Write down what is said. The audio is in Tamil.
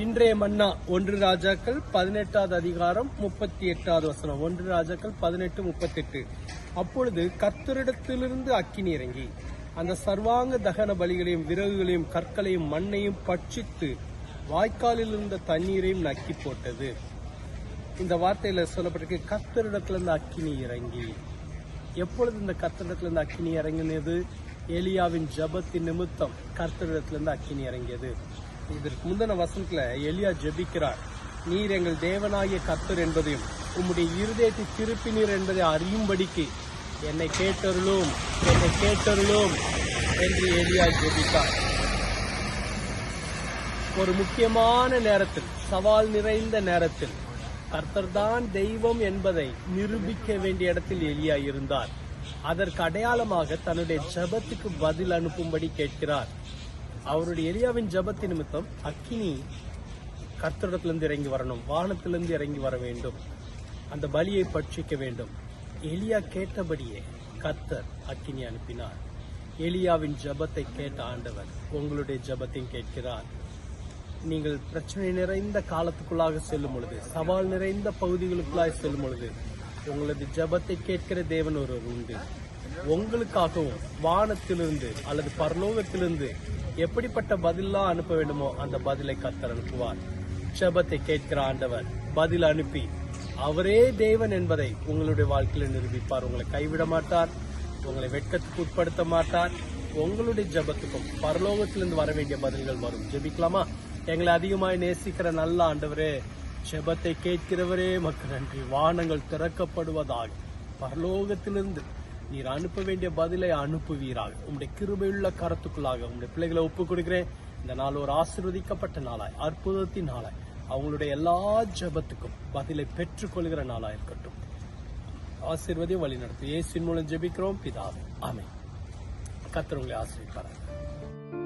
இன்றைய மன்னா ஒன்று ராஜாக்கள் பதினெட்டாவது அதிகாரம் முப்பத்தி எட்டாவது வசனம். ஒன்று ராஜாக்கள் பதினெட்டு முப்பத்தெட்டு. அப்பொழுது கர்த்தரிடத்திலிருந்து அக்கினி இறங்கி அந்த சர்வாங்க தகன பலிகளையும் விறகுகளையும் கற்களையும் மண்ணையும் பட்சித்து வாய்க்காலில் இருந்த தண்ணீரையும் நக்கி போட்டது. இந்த வார்த்தையில சொல்லப்பட்டிருக்கு கர்த்தரிடத்திலிருந்து அக்கினி இறங்கி. எப்பொழுது இந்த கர்த்தரிடத்திலிருந்து அக்கினி இறங்கினது? எலியாவின் ஜபத்தின் நிமித்தம் கர்த்தரிடத்திலிருந்து அக்கினி இறங்கியது. இதற்கு முந்தின வசனத்துல எலியா ஜெபிக்கிறார். நீர் எங்கள் தேவனாகிய கர்த்தர் என்பதையும் உம்முடைய இருதயத்தை திருப்பினீர் என்பதை அறியும்படிக்கு என்னை கேட்டருளும் என்னை கேட்டருளும் என்று எலியா ஜெபித்தார். ஒரு முக்கியமான நேரத்தில் சவால் நிறைந்த நேரத்தில் கர்த்தர்தான் தெய்வம் என்பதை நிரூபிக்க வேண்டிய இடத்தில் எலியா இருந்தார். அதற்கு அடையாளமாக தன்னுடைய ஜெபத்துக்கு பதில் அனுப்பும்படி கேட்கிறார். அவருடைய எலியாவின் ஜெபத்தின் நிமித்தம் அக்கினி கர்த்தரிடத்திலிருந்து இறங்கி வரணும் வானத்திலிருந்து இறங்கி வர வேண்டும் அந்த பலியை பட்சிக்க வேண்டும். எலியா கேட்டபடியே கர்த்தர் அக்கினி அனுப்பினார். எலியாவின் ஜெபத்தை கேட்ட ஆண்டவர் உங்களுடைய ஜெபத்தையும் கேட்கிறார். நீங்கள் பிரச்சனை நிறைந்த காலத்துக்குள்ளாக செல்லும் பொழுது சவால் நிறைந்த பகுதிகளுக்குள்ளாக செல்லும் பொழுது உங்களது ஜெபத்தை கேட்கிற தேவன் ஒருவர் உண்டு. உங்களுக்காகவும் வானத்திலிருந்து அல்லது பரலோகத்திலிருந்து எப்படிப்பட்ட பதிலாம் அனுப்ப வேண்டுமோ அந்த பதிலை கத்தர் அனுப்புவார். ஷபத்தை கேட்கிற ஆண்டவர் பதில் அனுப்பி அவரே தேவன் என்பதை உங்களுடைய வாழ்க்கையில நிரூபிப்பார். உங்களை கைவிட மாட்டார் உங்களை வெட்கத்துக்கு உட்படுத்த மாட்டார். உங்களுடைய ஜெபத்துக்கும் பரலோகத்திலிருந்து வர வேண்டிய பதில்கள் வரும். ஜெபிக்கலாமா? எங்களை அதிகமாய் நேசிக்கிற நல்ல ஆண்டவரே ஜெபத்தை கேட்கிறவரே மக்கள் நன்றி. வானங்கள் திறக்கப்படுவதாக பரலோகத்திலிருந்து நீர் அனுப்ப வேண்டிய பதிலை அனுப்புவீராக. உங்களுடைய கிருபையுள்ள கரத்துக்குள்ளாக உங்களுடைய பிள்ளைகளை ஒப்புக் கொடுக்கிறேன் இந்த நாள் ஒரு ஆசிர்வதிக்கப்பட்ட நாளாய் அற்புதத்தின் நாளாய். அவங்களுடைய எல்லா ஜெபத்துக்கும் பதிலை பெற்றுக்கொள்கிற நாளாக இருக்கட்டும். ஆசீர்வதி வழி நடத்தும் ஏசின் மூலம் ஜெபிக்கிறோம். பிதாவே. ஆமை கத்திரவங்களை ஆசிரியப்பார்கள்